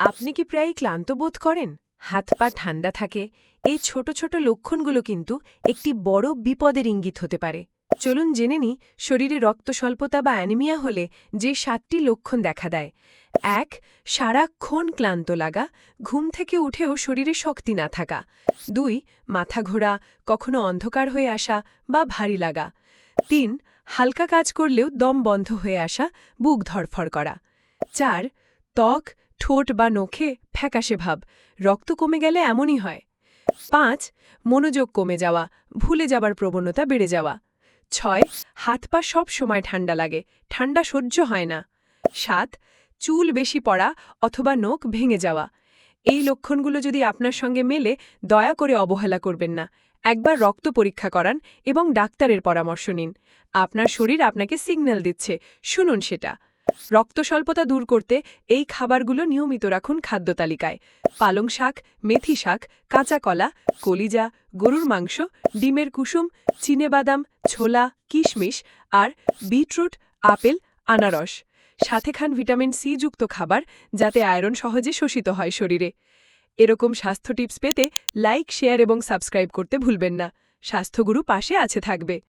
আপনি কি প্রায় ক্লান্ত বোধ করেন? হাত পা ঠান্ডা থাকে। এই ছোট ছোট লক্ষণগুলো কিন্তু একটি বড় বিপদের ইঙ্গিত হতে পারে। চলুন জেনে নি শরীরে রক্ত স্বল্পতা বা অ্যানিমিয়া হলে যে সাতটি লক্ষণ দেখা দেয়। এক সারাক্ষণ ক্লান্ত লাগা, ঘুম থেকে উঠেও শরীরে শক্তি না থাকা। দুই, মাথা ঘোরা, কখনো অন্ধকার হয়ে আসা বা ভারী লাগা। তিন, হালকা কাজ করলেও দম বন্ধ হয়ে আসা, বুক ধরফর করা। চার, ত্বক ঠোঁট বা নখে ফ্যাকাশে ভাব, রক্ত কমে গেলে এমনই হয়। পাঁচ, মনোযোগ কমে যাওয়া, ভুলে যাবার প্রবণতা বেড়ে যাওয়া। ছয়, হাত পা সব সময় ঠান্ডা লাগে, ঠান্ডা সহ্য হয় না। সাত, চুল বেশি পড়া অথবা নখ ভেঙে যাওয়া। এই লক্ষণগুলো যদি আপনার সঙ্গে মেলে, দয়া করে অবহেলা করবেন না। একবার রক্ত পরীক্ষা করান এবং ডাক্তারের পরামর্শ নিন। আপনার শরীর আপনাকে সিগন্যাল দিচ্ছে। শুনুন সেটা। রক্ত স্বল্পতা দূর করতে এই খাবারগুলো নিয়মিত রাখুন খাদ্য তালিকায়। পালং শাক, মেথি শাক, কাঁচা কলা, কলিজা, গরুর মাংস, ডিমের কুসুম চিনেবাদাম ছোলা, কিশমিশ আর বিটরুট, আপেল, আনারস। সাথে খান ভিটামিন সি যুক্ত খাবার যাতে আয়রন সহজে শোষিত হয় শরীরে। এরকম স্বাস্থ্য টিপস পেতে লাইক, শেয়ার এবং সাবস্ক্রাইব করতে ভুলবেন না। স্বাস্থ্যগুরু পাশে আছে থাকবে।